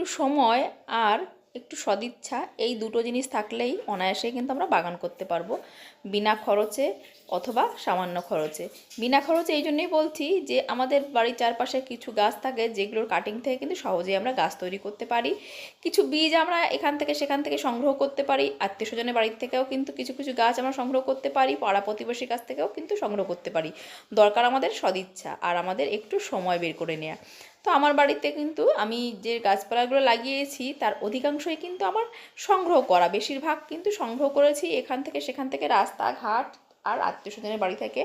একটু সময় আর একটু সদিচ্ছা, এই দুটো জিনিস থাকলেই অনায়াসে কিন্তু আমরা বাগান করতে পারব। বিনা খরচে অথবা সামান্য খরচে। বিনা খরচে এই জন্যই বলছি যে, আমাদের বাড়ির চারপাশে কিছু গাছ থাকে যেগুলোর কাটিং থেকে কিন্তু সহজেই আমরা গাছ তৈরি করতে পারি। কিছু বীজ আমরা এখান থেকে সেখান থেকে সংগ্রহ করতে পারি। আত্মীয় স্বজনের বাড়ির থেকেও কিন্তু কিছু কিছু গাছ আমরা সংগ্রহ করতে পারি। পাড়া প্রতিবেশীর কাছ থেকেও কিন্তু সংগ্রহ করতে পারি। দরকার আমাদের সদিচ্ছা আর আমাদের একটু সময় বের করে নেওয়া তো আমার বাড়িতে কিন্তু আমি যে গাছপালাগুলো লাগিয়েছি, তার অধিকাংশই কিন্তু আমার সংগ্রহ করা। বেশিরভাগ কিন্তু সংগ্রহ করেছি এখান থেকে সেখান থেকে রাস্তাঘাট আর আত্মীয় স্বজনের বাড়ি থেকে।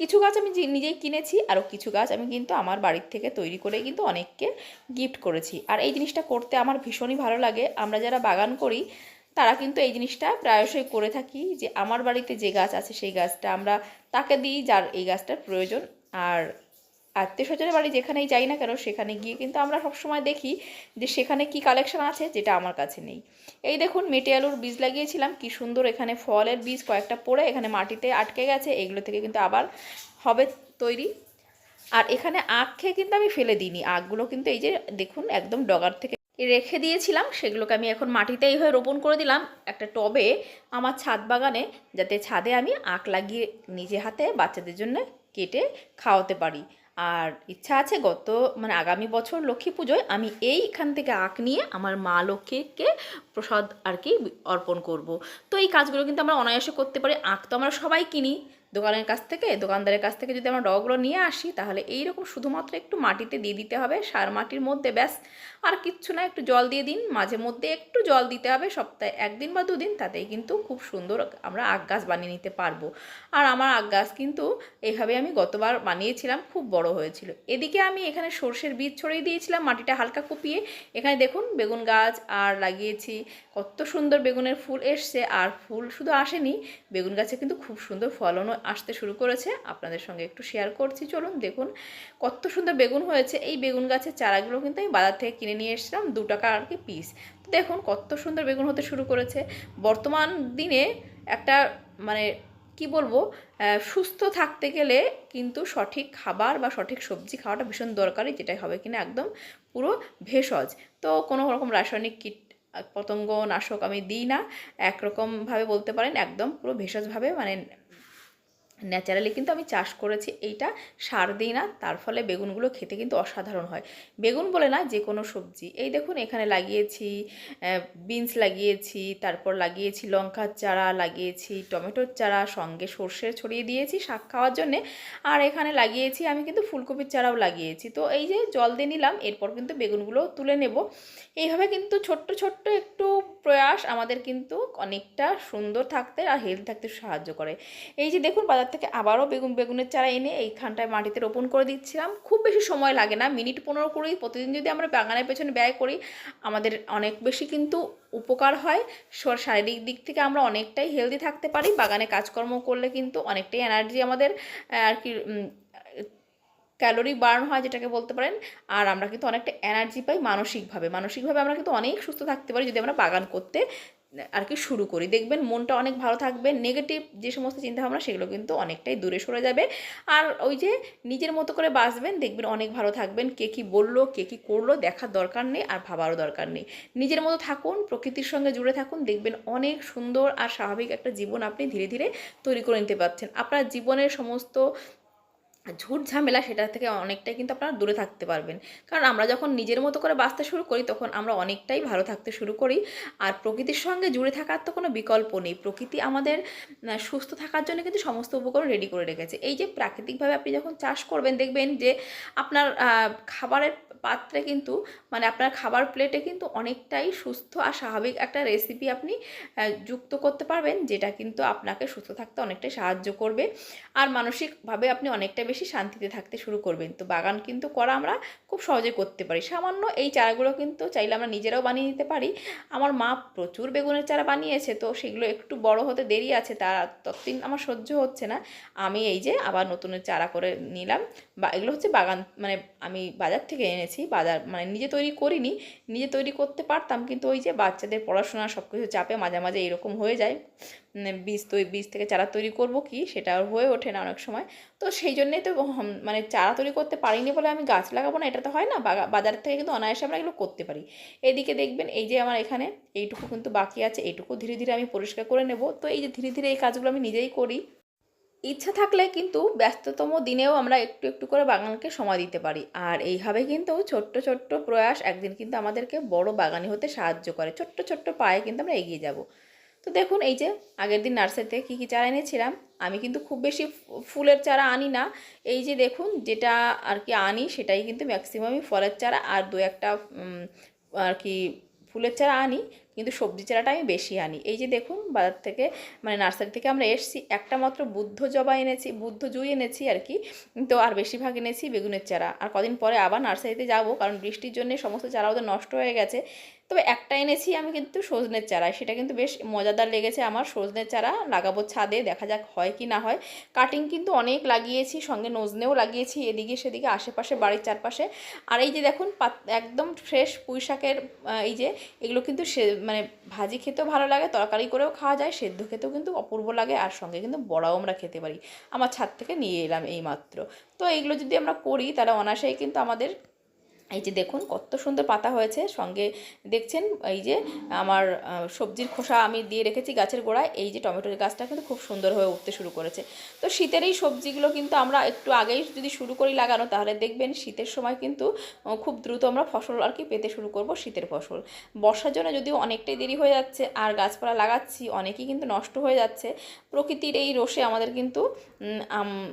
কিছু গাছ আমি নিজেই কিনেছি আরও কিছু গাছ আমি কিন্তু আমার বাড়ির থেকে তৈরি করে কিন্তু অনেককে গিফট করেছি। আর এই জিনিসটা করতে আমার ভীষণই ভালো লাগে। আমরা যারা বাগান করি, তারা কিন্তু এই জিনিসটা প্রায়শই করে থাকি যে আমার বাড়িতে যে গাছ আছে, সেই গাছটা আমরা তাকে দিই যার এই গাছটার প্রয়োজন। আর আত্মীয় স্বজনের বাড়ি যেখানেই যাই না কেন, সেখানে গিয়ে কিন্তু আমরা সবসময় দেখি যে সেখানে কি কালেকশন আছে যেটা আমার কাছে নেই। এই দেখুন, মেটে আলুর বীজ লাগিয়েছিলাম, কি সুন্দর এখানে ফলের বীজ কয়েকটা পড়ে, এখানে মাটিতে আটকে গেছে, এগুলো থেকে কিন্তু আবার হবে তৈরি। আর এখানে আখ খেয়ে কিন্তু আমি ফেলে দিইনি আখগুলো কিন্তু এই যে দেখুন, একদম ডগার থেকে রেখে দিয়েছিলাম, সেগুলোকে আমি এখন মাটিতে এইভাবে রোপণ করে দিলাম। একটা টবে আমার ছাদ বাগানে, যাতে ছাদে আমি আখ লাগিয়ে নিজে হাতে বাচ্চাদের জন্য কেটে খাওয়াতে পারি। আর ইচ্ছা আছে গত মানে আগামী বছর লক্ষ্মী পুজোয় আমি এইখান থেকে আঁক নিয়ে আমার মা লক্ষ্মীকে প্রসাদ আর কি অর্পণ করব। তো এই কাজগুলো কিন্তু আমরা অনায়াসে করতে পারি। আঁক তো আমরা সবাই কিনি। দোকানের কাছ থেকে, দোকানদারের কাছ থেকে যদি আমরা ডগগুলো নিয়ে আসি, তাহলে এই রকম শুধুমাত্র একটু মাটিতে দিয়ে দিতে হবে, সার মাটির মধ্যে ব্যাস। আর কিচ্ছু না, একটু জল দিয়ে দিন, মাঝে মধ্যে একটু জল দিতে হবে, সপ্তাহে একদিন বা দুদিন, তাতেই কিন্তু খুব সুন্দর আমরা আখ গাছ বানিয়ে নিতে পারব। আর আমার আগ গাছ কিন্তু এইভাবে আমি গতবার বানিয়েছিলাম, খুব বড় হয়েছিল। এদিকে আমি এখানে সর্ষের বীজ ছড়িয়ে দিয়েছিলাম, মাটিটা হালকা কুপিয়ে। এখানে দেখুন, বেগুন গাছ আর লাগিয়েছি, কত সুন্দর বেগুনের ফুল এসছে। আর ফুল শুধু আসেনি, বেগুন গাছে কিন্তু খুব সুন্দর ফলনও আসতে শুরু করেছে। আপনাদের সঙ্গে একটু শেয়ার করছি। চলুন দেখুন কত সুন্দর বেগুন হয়েছে। এই বেগুন গাছের চারাগুলো কিন্তু আমি বাজার থেকে কিনে নিয়ে এসেছিলাম, দু টাকা আর কি পিস দেখুন কত সুন্দর বেগুন হতে শুরু করেছে। বর্তমান দিনে একটা মানে কি বলব সুস্থ থাকতে গেলে কিন্তু সঠিক খাবার বা সঠিক সবজি খাওয়াটা ভীষণ দরকারি, যেটাই হবে কিনা একদম পুরো ভেষজ। তো কোনো রকম রাসায়নিক কীট পতঙ্গ, নাশক আমি দিই না। একরকমভাবে বলতে পারেন, একদম পুরো ভেষজভাবে মানে ন্যাচারালি কিন্তু আমি চাষ করেছি এইটা সার দিই না, তার ফলে বেগুনগুলো খেতে কিন্তু অসাধারণ হয়। বেগুন বলে না যে কোনো সবজি। এই দেখুন এখানে লাগিয়েছি বিনস লাগিয়েছি, তারপর লাগিয়েছি লঙ্কার চারা, লাগিয়েছি টমেটোর চারা, সঙ্গে সর্ষে ছড়িয়ে দিয়েছি শাক খাওয়ার জন্যে। আর এখানে লাগিয়েছি আমি কিন্তু ফুলকপির চারাও লাগিয়েছি। তো এই যে জল দিয়ে নিলাম, এরপর কিন্তু বেগুনগুলো তুলে নেব। এইভাবে কিন্তু ছোট্ট ছোট্ট একটু প্রয়াস আমাদের কিন্তু অনেকটা সুন্দর থাকতে আর হেলথ থাকতে সাহায্য করে। এই যে দেখুন বাজার থেকে আবারও বেগুন বেগুনের চারা এনে এইখানটায় মাটিতে রোপণ করে দিচ্ছিলাম। খুব বেশি সময় লাগে না, মিনিট পনেরো কুড়ি প্রতিদিন যদি আমরা বাগানের পেছনে ব্যয় করি, আমাদের অনেক বেশি কিন্তু উপকার হয়। শারীরিক দিক থেকে আমরা অনেকটাই হেলদি থাকতে পারি। বাগানে কাজকর্ম করলে কিন্তু অনেকটাই এনার্জি আমাদের আর কি ক্যালোরি বার্ন হয় যেটাকে বলতে পারেন। আর আমরা কিন্তু অনেকটা এনার্জি পাই মানসিকভাবে। মানসিকভাবে আমরা কিন্তু অনেক সুস্থ থাকতে পারি যদি আমরা বাগান করতে আর কি শুরু করি। দেখবেন মনটা অনেক ভালো থাকবে নেগেটিভ যে সমস্ত চিন্তাভাবনা সেগুলো কিন্তু অনেকটাই দূরে সরে যাবে। আর ওই যে নিজের মতো করে বাঁচবেন, দেখবেন অনেক ভালো থাকবেন। কে কী বলল, কে কী করল, দেখার দরকার নেই আর ভাবারও দরকার নেই। নিজের মতো থাকুন, প্রকৃতির সঙ্গে জুড়ে থাকুন, দেখবেন অনেক সুন্দর আর স্বাভাবিক একটা জীবন আপনি ধীরে ধীরে তৈরি করে নিতে পারছেন। আপনার জীবনের সমস্ত ঝুট ঝামেলা সেটা থেকে অনেকটাই কিন্তু আপনারা দূরে থাকতে পারবেন। কারণ আমরা যখন নিজের মতো করে বাঁচতে শুরু করি, তখন আমরা অনেকটাই ভালো থাকতে শুরু করি। আর প্রকৃতির সঙ্গে জুড়ে থাকার তো কোনো বিকল্প নেই। প্রকৃতি আমাদের সুস্থ থাকার জন্য কিন্তু সমস্ত উপকরণ রেডি করে রেখেছে। এই যে প্রাকৃতিকভাবে আপনি যখন চাষ করবেন, দেখবেন যে আপনার খাবারের পাত্রে কিন্তু মানে আপনার খাবার প্লেটে কিন্তু অনেকটাই সুস্থ আর স্বাভাবিক একটা রেসিপি আপনি যুক্ত করতে পারবেন, যেটা কিন্তু আপনাকে সুস্থ থাকতে অনেকটাই সাহায্য করবে। আর মানসিকভাবে আপনি অনেকটা বেশি শান্তিতে থাকতে শুরু করবেন। তো বাগান কিন্তু করা আমরা খুব সহজে করতে পারি। সামান্য এই চারাগুলো কিন্তু চাইলে আমরা নিজেরাও বানিয়ে নিতে পারি। আমার মা প্রচুর বেগুনের চারা বানিয়েছে, তো সেগুলো একটু বড় হতে দেরি আছে, তার ততদিন আমার সহ্য হচ্ছে না। আমি এই যে আবার নতুনের চারা করে নিলাম। বা এগুলো হচ্ছে বাগান মানে আমি বাজার থেকে এনেছি। এনেছি বাজার মানে নিজে তৈরি করিনি নিজে তৈরি করতে পারতাম কিন্তু ওই যে বাচ্চাদের পড়াশোনা সব কিছু চাপে মাঝে মাঝে এরকম হয়ে যায়। উম, বীজ তৈরি বীজ থেকে চারা তৈরি করব কি সেটা আর হয়ে ওঠে না অনেক সময়। তো সেই জন্যেই তো মানে চারা তৈরি করতে পারিনি বলে আমি গাছ লাগাবো না এটা তো হয় না বাজার থেকে কিন্তু অনায়াসে আমরা এগুলো করতে পারি। এদিকে দেখবেন এই যে আমার এখানে এইটুকু কিন্তু বাকি আছে এইটুকু ধীরে ধীরে আমি পরিষ্কার করে নেব। তো এই যে ধীরে ধীরে এই কাজগুলো আমি নিজেই করি। ইচ্ছা থাকলে কিন্তু ব্যস্ততম দিনেও আমরা একটু একটু করে বাগানকে সময় দিতে পারি। আর এইভাবে কিন্তু ছোট্ট ছোট্ট প্রয়াস একদিন কিন্তু আমাদেরকে বড় বাগানি হতে সাহায্য করে। ছোট্ট ছোট্ট পায়ে কিন্তু আমরা এগিয়ে যাব। তো দেখুন, এই যে আগের দিন নার্সারিতে কী কী চারা এনেছিলাম, আমি কিন্তু খুব বেশি ফুলের চারা আনি না। এই যে দেখুন, যেটা আর কি আনি সেটাই কিন্তু ম্যাক্সিমামই ফলের চারা আর দু একটা আর কি ফুলের চারা আনি। কিন্তু সবজি চারাটা আমি বেশি আনি। এই যে দেখুন, বাজার থেকে মানে নার্সারি থেকে আমরা এসছি, একটা মাত্র বুদ্ধ জবা এনেছি, বুদ্ধ জুই এনেছি আর কি, তো আর বেশিরভাগ এনেছি বেগুনের চারা। আর কদিন পরে আবার নার্সারিতে যাব, কারণ বৃষ্টির জন্য সমস্ত চারা ওদের নষ্ট হয়ে গেছে। তবে একটা এনেছি আমি কিন্তু সজনের চারা। সেটা কিন্তু বেশ মজাদার লেগেছে আমার সজনের চারা। লাগাবো ছাদে, দেখা যাক হয় কি না হয়। কাটিং কিন্তু অনেক লাগিয়েছি, সঙ্গে নজনেও লাগিয়েছি এদিকে সেদিকে, আশেপাশে, বাড়ির চারপাশে। আর এই যে দেখুন একদম ফ্রেশ পুঁই শাকের এই যে, এগুলো কিন্তু সে মানে ভাজি খেতেও ভালো লাগে, তরকারি করেও খাওয়া যায়, সেদ্ধ খেতেও কিন্তু অপূর্ব লাগে, আর সঙ্গে কিন্তু বড়াও আমরা খেতে পারি। আমার ছাদ থেকে নিয়ে এলাম এই মাত্র তো এইগুলো যদি আমরা করি, তাহলে অনায়াসেই কিন্তু আমাদের এই যে দেখুন, কত সুন্দর পাতা হয়েছে। সঙ্গে দেখছেন এই যে আমার সবজির খোসা আমি দিয়ে রেখেছি গাছের গোড়ায়। এই যে টমেটোর গাছটা কিন্তু খুব সুন্দর হয়ে উঠতে শুরু করেছে। তো শীতের এই সবজিগুলো কিন্তু আমরা একটু আগেই যদি শুরু করি লাগানো, তাহলে দেখবেন শীতের সময় কিন্তু খুব দ্রুত আমরা ফসল আর কি পেতে শুরু করব শীতের ফসল। বর্ষার জন্য যদিও অনেকটাই দেরি হয়ে যাচ্ছে, আর গাছপালা লাগাচ্ছি, অনেকই কিন্তু নষ্ট হয়ে যাচ্ছে। প্রকৃতির এই রোষে আমাদের কিন্তু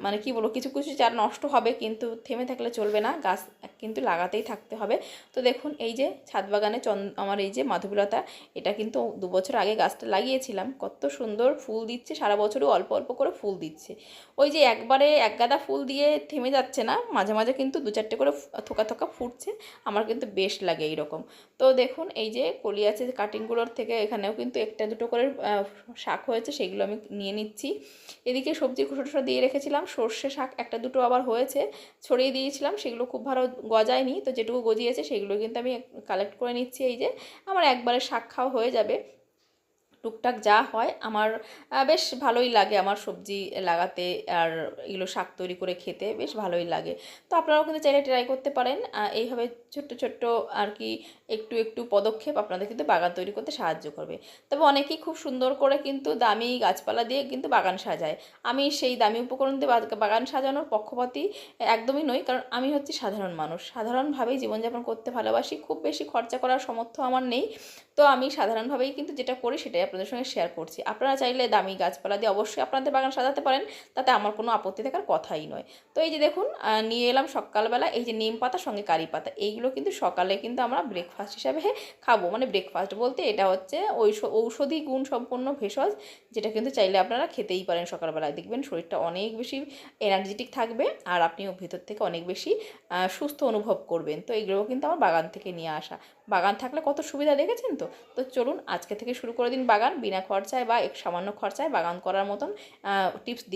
মানে কি বলব, কিছু কিছু চারা নষ্ট হবে, কিন্তু থেমে থাকলে চলবে না। গাছ কিন্তু লাগাতেই থাকতে হবে। তো দেখুন, এই যে ছাদ বাগানে আমার এই যে মাধবীলতা, এটা কিন্তু দু বছর আগে গাছটা লাগিয়েছিলাম। কত সুন্দর ফুল দিচ্ছে, সারা বছরও অল্প অল্প করে ফুল দিচ্ছে। ওই যে একবারে এক গাদা ফুল দিয়ে থেমে যাচ্ছে না, মাঝে মাঝে কিন্তু দু চারটে করে থোকা থোকা ফুটছে, আমার কিন্তু বেশ লাগে এইরকম। তো দেখুন, এই যে কলি আছে কাটিংগুলোর থেকে এখানেও কিন্তু একটা দুটো করে শাক হয়েছে, সেগুলো আমি নিয়ে নিচ্ছি। এদিকে সবজি খোসা টোসা দিয়ে রেখেছিলাম, সর্ষে শাক একটা দুটো আবার হয়েছে, ছড়িয়ে দিয়েছিলাম, সেগুলো খুব ভালো গজায়নি। তো যেটুকু গজিয়েছে, সেগুলো কিন্তু আমি কালেক্ট করে নিচ্ছি। এই যে, আমার একবারে শাক খাওয়া হয়ে যাবে। টুকটাক যা হয় আমার বেশ ভালোই লাগে আমার সবজি লাগাতে আর এগুলো শাক তৈরি করে খেতে বেশ ভালোই লাগে। তো আপনারাও কিন্তু চাইলে ট্রাই করতে পারেন। এইভাবে ছোট্ট ছোট্ট আর কি একটু একটু পদক্ষেপ আপনাদের কিন্তু বাগান তৈরি করতে সাহায্য করবে। তবে অনেকেই খুব সুন্দর করে কিন্তু দামি গাছপালা দিয়ে কিন্তু বাগান সাজায়। আমি সেই দামি উপকরণ দিয়ে বাগান সাজানোর পক্ষপাতী একদমই নই। কারণ আমি হচ্ছি সাধারণ মানুষ। সাধারণভাবেই জীবনযাপন করতে ভালোবাসি। খুব বেশি খরচা করার সামর্থ্য আমার নেই। তো আমি সাধারণভাবেই কিন্তু যেটা করি সেটাই আপনাদের সঙ্গে শেয়ার করছি। আপনারা চাইলে দামি গাছপালা দিয়ে অবশ্যই আপনাদের বাগান সাজাতে পারেন, তাতে আমার কোনো আপত্তি থাকার কথাই নয়। তো এই যে দেখুন নিয়ে এলাম সকালবেলা, এই যে নিম পাতা, সঙ্গে কারি পাতা, এইগুলো কিন্তু সকালে কিন্তু আমরা ব্রেকফাস্ট হিসাবে খাব। মানে ব্রেকফাস্ট বলতে এটা হচ্ছে ঔষ- ঔষধি গুণ সম্পন্ন ভেষজ, যেটা কিন্তু চাইলে আপনারা খেতেই পারেন সকালবেলায়। দেখবেন শরীরটা অনেক বেশি এনার্জেটিক থাকবে, আর আপনিও ভেতর থেকে অনেক বেশি সুস্থ অনুভব করবেন। তো এগুলোও কিন্তু আমার বাগান থেকে নিয়ে আসা। বাগান থাকলে কত সুবিধা দেখেছেন তো? তো চলুন আজকে থেকে শুরু করে দিন বাগান বিনা খরচায় বা এক সামান্য খরচায় বাগান করার মতন টিপস